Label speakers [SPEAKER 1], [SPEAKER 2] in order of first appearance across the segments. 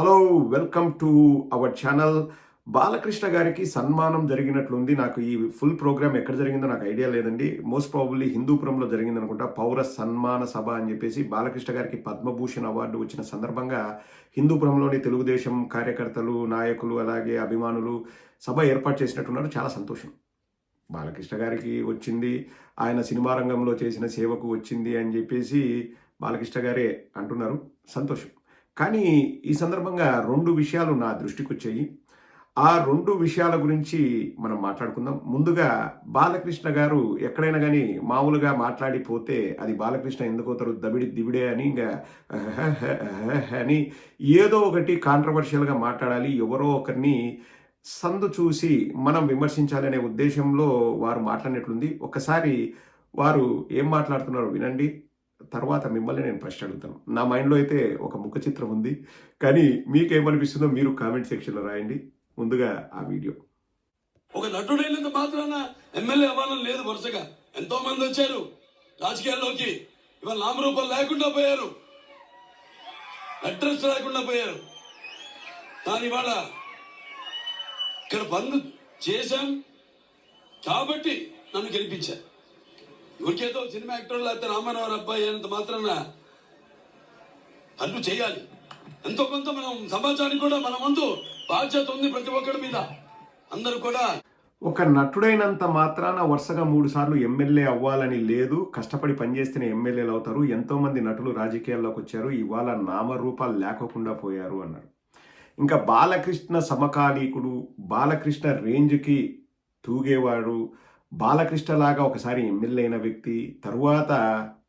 [SPEAKER 1] Hello welcome to our channel Balakrishna గారికి సన్మానం జరిగినట్లుంది. నాకు ఈ ఫుల్ ప్రోగ్రామ్ ఎక్కడ జరిగిందో నాకు ఐడియా లేదండి. మోస్ట్ ప్రాబబ్లీ హిందూపురంలో జరిగింది అనుకుంటా పౌర సన్మాన సభ అని చెప్పేసి బాలకృష్ణ గారికి పద్మభూషణ్ అవార్డు వచ్చిన సందర్భంగా హిందూపురంలోని తెలుగుదేశం కార్యకర్తలు నాయకులు అలాగే అభిమానులు సభ ఏర్పాటు చేసినట్టున్నారు. చాలా సంతోషం. బాలకృష్ణ గారికి వచ్చింది. ఆయన సినిమా రంగంలో చేసిన సేవకు వచ్చింది అని చెప్పేసి బాలకృష్ణ గారే అంటున్నారు. సంతోషం. కానీ ఈ సందర్భంగా రెండు విషయాలు నా దృష్టికి వచ్చాయి ఆ రెండు విషయాల గురించి మనం మాట్లాడుకుందాం. ముందుగా బాలకృష్ణ గారు ఎక్కడైనా కానీ మామూలుగా మాట్లాడిపోతే అది బాలకృష్ణ ఎందుకు అవుతారు? దబిడి దివిడే అని ఇంకా అని ఏదో ఒకటి కాంట్రవర్షియల్గా మాట్లాడాలి. ఎవరో ఒకరిని సందు చూసి మనం విమర్శించాలనే ఉద్దేశంలో వారు మాట్లాడినట్లుంది. ఒకసారి వారు ఏం మాట్లాడుతున్నారో వినండి. తర్వాత మిమ్మల్ని నేను ప్రశ్న అడుగుతాను. నా మైండ్లో అయితే ఒక ముఖ చిత్రం ఉంది. కానీ మీకేమనిపిస్తుందో మీరు కామెంట్ సెక్షన్లో రాయండి. ముందుగా ఆ వీడియో.
[SPEAKER 2] ఒక నటుడైనంత మాత్రాన ఎమ్మెల్యే అవ్వాలని లేదు వరుసగా. ఎంతో మంది వచ్చారు రాజకీయాల్లోకి. ఇవాళ నామరూపం లేకుండా పోయారు. అడ్రస్ లేకుండా పోయారు. కానీ ఇవాళ ఇక్కడ పనులు చేశాం. కాబట్టి నన్ను గెలిపించారు. ఊరికేదో సినిమా యాక్టర్ లేకపోతే రామారావు అబ్బాయి అయినంత మాత్రాన అందు చేయాలి. ఎంతో కొంత మనం సమాజానికి కూడా మన వంతు బాధ్యత ఉంది ప్రతి ఒక్కరి మీద. అందరూ కూడా
[SPEAKER 1] ఒక నటుడైనంత మాత్రాన వరుసగా మూడు సార్లు ఎమ్మెల్యే అవ్వాలని లేదు. కష్టపడి పనిచేస్తేనే ఎమ్మెల్యేలు అవుతారు. ఎంతోమంది నటులు రాజకీయాల్లోకి వచ్చారు. ఇవాళ నామరూపాలు లేకోకుండా పోయారు అన్నారు. ఇంకా బాలకృష్ణ సమకాలీకుడు బాలకృష్ణ రేంజ్కి తూగేవాడు బాలకృష్ణ లాగా ఒకసారి ఎమ్మెల్యే అయిన వ్యక్తి తరువాత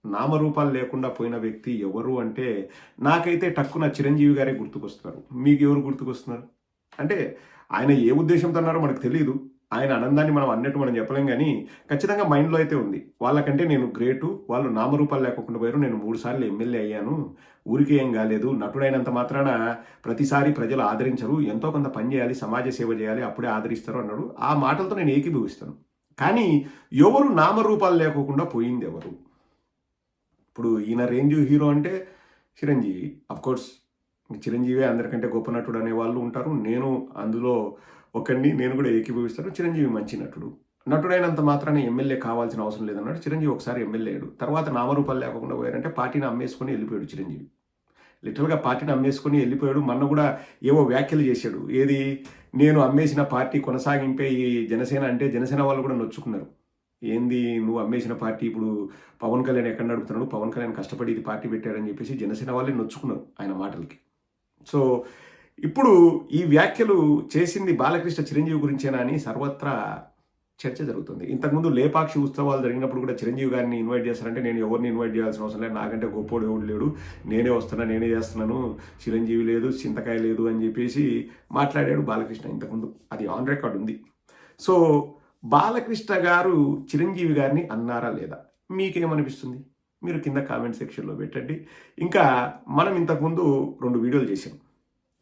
[SPEAKER 1] నామరూపాలు లేకుండా పోయిన వ్యక్తి ఎవరు అంటే నాకైతే టక్కున చిరంజీవి గారే గుర్తుకొస్తున్నారు మీకు ఎవరు గుర్తుకొస్తున్నారు? అంటే ఆయన ఏ ఉద్దేశంతో అన్నారో మనకు తెలియదు ఆయన ఆనందాన్ని మనం అన్నట్టు మనం చెప్పలేం కానీ ఖచ్చితంగా మైండ్లో అయితే ఉంది. వాళ్ళకంటే నేను గ్రేటు వాళ్ళు నామరూపాలు లేకుండా పోయారు. నేను మూడు సార్లు ఎమ్మెల్యే అయ్యాను. ఊరికే ఏం కాలేదు. నటుడైనంత మాత్రాన ప్రతిసారి ప్రజలు ఆదరించరు. ఎంతో కొంత పని చేయాలి సమాజ సేవ చేయాలి అప్పుడే ఆదరిస్తారు అన్నాడు. ఆ మాటలతో నేను ఏకీభవిస్తాను. కానీ ఎవరు నామరూపాలు లేకోకుండా పోయింది ఎవరు? ఇప్పుడు ఈయన రేంజ్ హీరో అంటే చిరంజీవి. అఫ్కోర్స్ చిరంజీవి అందరికంటే గొప్ప నటుడు అనే వాళ్ళు ఉంటారు. నేను అందులో ఒకరిని నేను కూడా ఏకీభవిస్తాను. చిరంజీవి మంచి నటుడు. నటుడైనంత మాత్రాన ఎమ్మెల్యే కావాల్సిన అవసరం లేదన్నాడు. చిరంజీవి ఒకసారి ఎమ్మెల్యే అయ్యాడు. తర్వాత నామరూపాలు లేకుండా పోయారంటే పార్టీని అమ్మేసుకొని వెళ్ళిపోయాడు చిరంజీవి. లిటరల్గా పార్టీని అమ్మేసుకొని వెళ్ళిపోయాడు. మొన్న కూడా ఏవో వ్యాఖ్యలు చేశాడు. ఏది? నేను అమ్మేసిన పార్టీ కొనసాగింపే ఈ జనసేన అంటే జనసేన వాళ్ళు కూడా నొచ్చుకున్నారు. ఏంది నువ్వు అమ్మేసిన పార్టీ ఇప్పుడు పవన్ కళ్యాణ్ ఎక్కడ నడుపుతున్నాడు? పవన్ కళ్యాణ్ కష్టపడి ఇది పార్టీ పెట్టాడని చెప్పేసి జనసేన వాళ్ళే నొచ్చుకున్నారు ఆయన మాటలకి. సో ఇప్పుడు ఈ వ్యాఖ్యలు చేసింది బాలకృష్ణ చిరంజీవి గురించేనా అని సర్వత్రా చర్చ జరుగుతుంది. ఇంతకుముందు లేపాక్షి ఉత్సవాలు జరిగినప్పుడు కూడా చిరంజీవి గారిని ఇన్వైట్ చేస్తారంటే నేను ఎవరిని ఇన్వైట్ చేయాల్సిన అవసరం లేదు. నాకంటే గొప్పోడు ఎవడు లేడు. నేనే వస్తున్నా నేనే చేస్తున్నాను. చిరంజీవి లేదు చింతకాయ లేదు అని చెప్పేసి మాట్లాడాడు బాలకృష్ణ ఇంతకుముందు. అది ఆన్ రికార్డ్ ఉంది. సో బాలకృష్ణ గారు చిరంజీవి గారిని అన్నారా లేదా? మీకేమనిపిస్తుంది? మీరు కింద కామెంట్ సెక్షన్లో పెట్టండి. ఇంకా మనం ఇంతకుముందు రెండు వీడియోలు చేసాం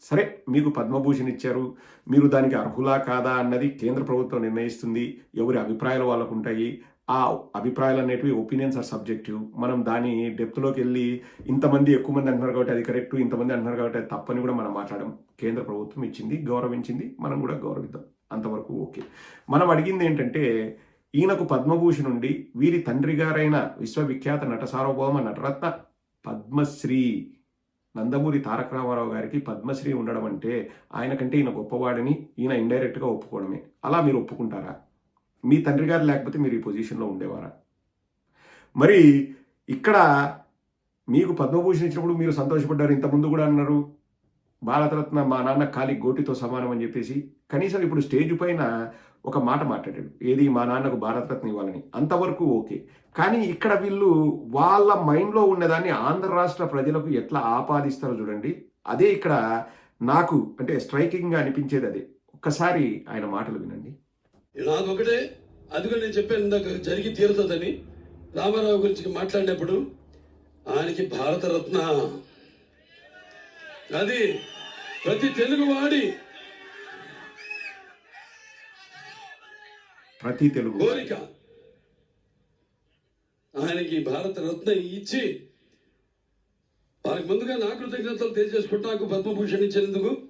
[SPEAKER 1] సరే మీకు పద్మభూషణ్ ఇచ్చారు మీరు దానికి అర్హులా కాదా అన్నది కేంద్ర ప్రభుత్వం నిర్ణయిస్తుంది ఎవరి అభిప్రాయాలు వాళ్ళకు ఉంటాయి ఆ అభిప్రాయాలు అనేటివి ఒపీనియన్స్ ఆర్ సబ్జెక్టివ్. మనం దాని డెప్త్లోకి వెళ్ళి ఇంతమంది ఎక్కువ మంది అంటున్నారు కాబట్టి అది కరెక్ట్ ఇంతమంది అంటున్నారు కాబట్టి అది తప్పని కూడా మనం మాట్లాడడం కేంద్ర ప్రభుత్వం ఇచ్చింది గౌరవించింది మనం కూడా గౌరవిద్దాం. అంతవరకు ఓకే. మనం అడిగింది ఏంటంటే ఈయనకు పద్మభూషణ్ ఉండి వీరి తండ్రి గారైన విశ్వవిఖ్యాత నట సార్వభౌమ నటరత్న పద్మశ్రీ నందమూరి తారక రామారావు గారికి పద్మశ్రీ ఉండడం అంటే ఆయన కంటే ఈయన గొప్పవాడని ఈయన ఇండైరెక్ట్గా ఒప్పుకోవడమే. అలా మీరు ఒప్పుకుంటారా? మీ తండ్రి గారు లేకపోతే మీరు ఈ పొజిషన్లో ఉండేవారా? మరి ఇక్కడ మీకు పద్మభూషణ్ ఇచ్చినప్పుడు మీరు సంతోషపడ్డారు ఇంతకుముందు కూడా అన్నారు భారతరత్న మా నాన్న కాలి గోటితో సమానం అని చెప్పేసి. కనీసం ఇప్పుడు స్టేజ్ పైన ఒక మాట మాట్లాడాడు. ఏది మా నాన్నకు భారతరత్న ఇవ్వాలని. అంతవరకు ఓకే. కానీ ఇక్కడ వీళ్ళు వాళ్ళ మైండ్లో ఉన్నదాన్ని ఆంధ్ర రాష్ట్ర ప్రజలకు ఎట్లా ఆపాదిస్తారో చూడండి. అదే ఇక్కడ నాకు అంటే స్ట్రైకింగ్గా అనిపించేది అదే. ఒక్కసారి ఆయన మాటలు వినండి.
[SPEAKER 2] నాకొకటే. ఒకటే అదిగో నేను చెప్పాను ఇందాక జరిగి తీరుతుందని. రామారావు గురించి మాట్లాడినప్పుడు ఆయనకి భారతరత్న. అది ప్రతి తెలుగు
[SPEAKER 1] ప్రతి తెలుగు
[SPEAKER 2] కోరిక. ఆయనకి భారతరత్న ఇచ్చి వారికి ముందుగా నా కృతజ్ఞతలు తెలియజేసుకుంటూ నాకు పద్మభూషణ్ ఇచ్చినందుకు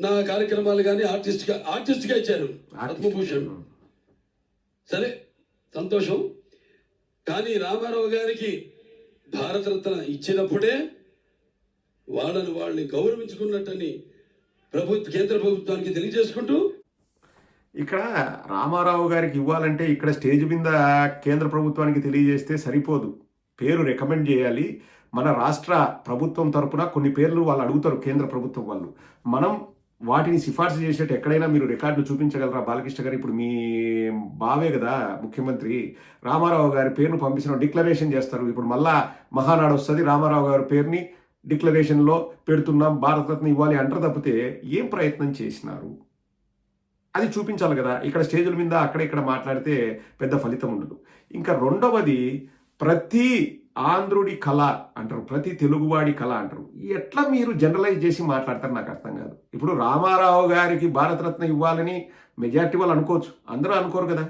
[SPEAKER 2] నా కార్యక్రమాలు కానీ ఆర్టిస్ట్గా ఆర్టిస్ట్గా ఇచ్చారు పద్మభూషణ్. సరే సంతోషం. కానీ రామారావు గారికి భారతరత్న ఇచ్చినప్పుడే వాళ్ళని వాళ్ళని గౌరవించుకున్నట్టని ప్రభుత్వ కేంద్ర ప్రభుత్వానికి తెలియజేసుకుంటూ
[SPEAKER 1] ఇక్కడ రామారావు గారికి ఇవ్వాలంటే ఇక్కడ స్టేజ్ మీద కేంద్ర ప్రభుత్వానికి తెలియజేస్తే సరిపోదు. పేరు రికమెండ్ చేయాలి. మన రాష్ట్ర ప్రభుత్వం తరపున కొన్ని పేర్లు వాళ్ళు అడుగుతారు కేంద్ర ప్రభుత్వం వాళ్ళు. మనం వాటిని సిఫార్సు చేసేట్టు ఎక్కడైనా మీరు రికార్డును చూపించగలరా? బాలకృష్ణ గారు ఇప్పుడు మీ బావే కదా ముఖ్యమంత్రి. రామారావు గారి పేరును పంపించిన డిక్లరేషన్ చేస్తారు. ఇప్పుడు మళ్ళా మహానాడు వస్తుంది. రామారావు గారి పేరుని డిక్లరేషన్లో పెడుతున్నాం. భారతరత్న ఇవ్వాలి అంటారు తప్పితే ఏం ప్రయత్నం చేసినారు? అది చూపించాలి కదా. ఇక్కడ స్టేజ్ల మీద అక్కడ ఇక్కడ మాట్లాడితే పెద్ద ఫలితం ఉండదు. ఇంకా రెండవది ప్రతి ఆంధ్రుడి కళ అంటారు ప్రతి తెలుగువాడి కళ అంటారు. ఎట్లా మీరు జనరలైజ్ చేసి మాట్లాడతారు నాకు అర్థం కాదు. ఇప్పుడు రామారావు గారికి భారతరత్న ఇవ్వాలని మెజారిటీ వాళ్ళు అనుకోవచ్చు. అందరూ అనుకోరు కదా.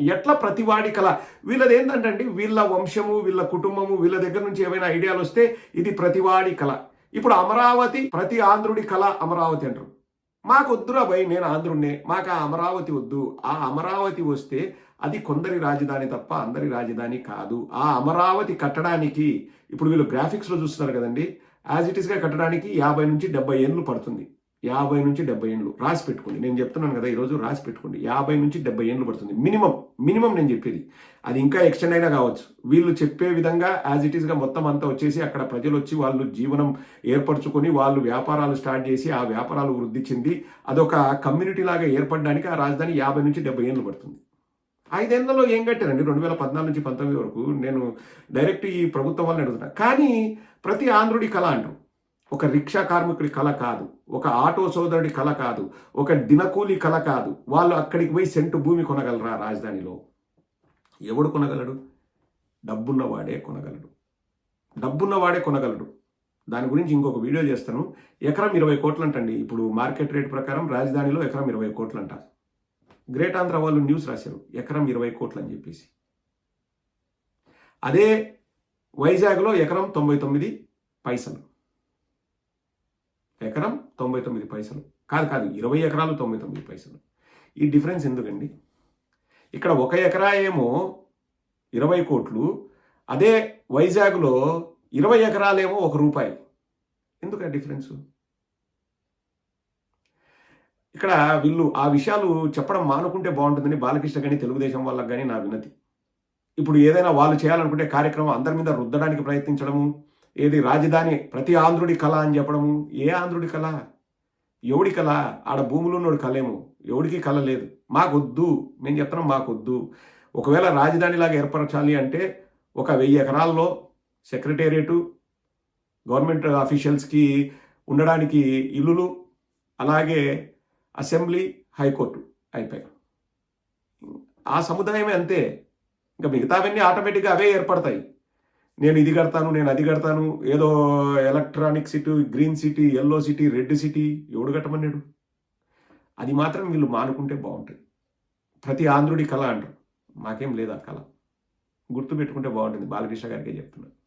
[SPEAKER 1] ఎట్లా ప్రతివాడి కళ? వీళ్ళది ఏంటంటే వీళ్ళ వంశము వీళ్ళ కుటుంబము వీళ్ళ దగ్గర నుంచి ఏమైనా ఐడియాలు వస్తే ఇది ప్రతివాడి కళ. ఇప్పుడు అమరావతి ప్రతి ఆంధ్రుడి కళ అమరావతి అంటారు. మాకు వద్దురా భయ్ నేను ఆంధ్రుణ్ణే. మాకు ఆ అమరావతి వద్దు. ఆ అమరావతి వస్తే అది కొందరి రాజధాని తప్ప అందరి రాజధాని కాదు. ఆ అమరావతి కట్టడానికి ఇప్పుడు వీళ్ళు గ్రాఫిక్స్లో చూస్తున్నారు కదండి యాజ్ ఇట్ ఈస్గా కట్టడానికి యాభై నుంచి డెబ్బై ఏళ్ళు పడుతుంది. యాభై నుంచి డెబ్బై ఏళ్ళు. రాసి పెట్టుకోండి. నేను చెప్తున్నాను కదా ఈరోజు రాసి పెట్టుకోండి. యాభై నుంచి డెబ్బై ఏళ్ళు పడుతుంది. మినిమం మినిమం నేను చెప్పేది. అది ఇంకా ఎక్స్టెండ్ అయినా కావచ్చు. వీళ్ళు చెప్పే విధంగా యాజ్ ఇట్ ఈస్గా మొత్తం అంతా వచ్చేసి అక్కడ ప్రజలు వచ్చి వాళ్ళు జీవనం ఏర్పరచుకొని వాళ్ళు వ్యాపారాలు స్టార్ట్ చేసి ఆ వ్యాపారాలు వృద్ధి చెంది అదొక కమ్యూనిటీ లాగా ఏర్పడడానికి ఆ రాజధాని యాభై నుంచి డెబ్బై ఏళ్ళు పడుతుంది. ఐదేళ్ళలో ఏం కట్టారండి? రెండు వేల పద్నాలుగు నుంచి పంతొమ్మిది వరకు నేను డైరెక్ట్ ఈ ప్రభుత్వం వాళ్ళని అడుగుతున్నా. కానీ ప్రతి ఆంధ్రుడి కళ అంటారు ఒక రిక్షా కార్మికుడి కళ కాదు ఒక ఆటో సోదరుడి కళ కాదు ఒక దినకూలి కళ కాదు. వాళ్ళు అక్కడికి పోయి సెంటు భూమి కొనగలరా రాజధానిలో? ఎవడు కొనగలడు? డబ్బున్నవాడే కొనగలడు. డబ్బున్నవాడే కొనగలడు. దాని గురించి ఇంకొక వీడియో చేస్తాను. ఎకరం ఇరవై కోట్లు అంటండి ఇప్పుడు మార్కెట్ రేట్ ప్రకారం రాజధానిలో ఎకరం ఇరవై కోట్లు అంట గ్రేట్ ఆంధ్ర వాళ్ళు న్యూస్ రాశారు. ఎకరం ఇరవై కోట్లు అని చెప్పేసి. అదే వైజాగ్లో ఎకరం తొంభై తొమ్మిది పైసలు. ఎకరం తొంభై తొమ్మిది పైసలు. కాదు కాదు ఇరవై ఎకరాలు తొంభై తొమ్మిది పైసలు. ఈ డిఫరెన్స్ ఎందుకండి? ఇక్కడ ఒక ఎకరా ఏమో ఇరవై కోట్లు అదే వైజాగ్లో ఇరవై ఎకరాలేమో ఒక రూపాయి. ఎందుకు ఆ ఇక్కడ వీళ్ళు ఆ విషయాలు చెప్పడం మానుకుంటే బాగుంటుందని బాలకృష్ణ కానీ తెలుగుదేశం వాళ్ళకి కానీ నా వినతి. ఇప్పుడు ఏదైనా వాళ్ళు చేయాలనుకుంటే కార్యక్రమం అందరి మీద రుద్దడానికి ప్రయత్నించడము ఏది రాజధాని? ప్రతి ఆంధ్రుడి కళ అని చెప్పడము. ఏ ఆంధ్రుడి కళ? ఎవడి కళ? ఆడ భూములు ఉన్నోడి కళేమో. ఎవడికి కళ లేదు. మాకొద్దు. మేము చెప్తున్నాం మాకొద్దు. ఒకవేళ రాజధానిలాగా ఏర్పరచాలి అంటే ఒక వెయ్యి ఎకరాల్లో సెక్రటేరియటు గవర్నమెంట్ ఆఫీషియల్స్కి ఉండడానికి ఇల్లులు అలాగే అసెంబ్లీ హైకోర్టు అయిపోయాయి. ఆ సముదాయమే అంతే. ఇంకా మిగతావన్నీ ఆటోమేటిక్గా అవే ఏర్పడతాయి. నేను ఇది కడతాను నేను అది కడతాను ఏదో electronic city green city yellow city red city ఎవడు కట్టమన్నాడు? అది మాత్రం వీళ్ళు మానుకుంటే బాగుంటుంది. ప్రతి ఆంధ్రుడి కళ అంటారు. మాకేం లేదు ఆ కళ. గుర్తు పెట్టుకుంటే బాగుంటుంది. బాలకృష్ణ గారికే చెప్తున్నాను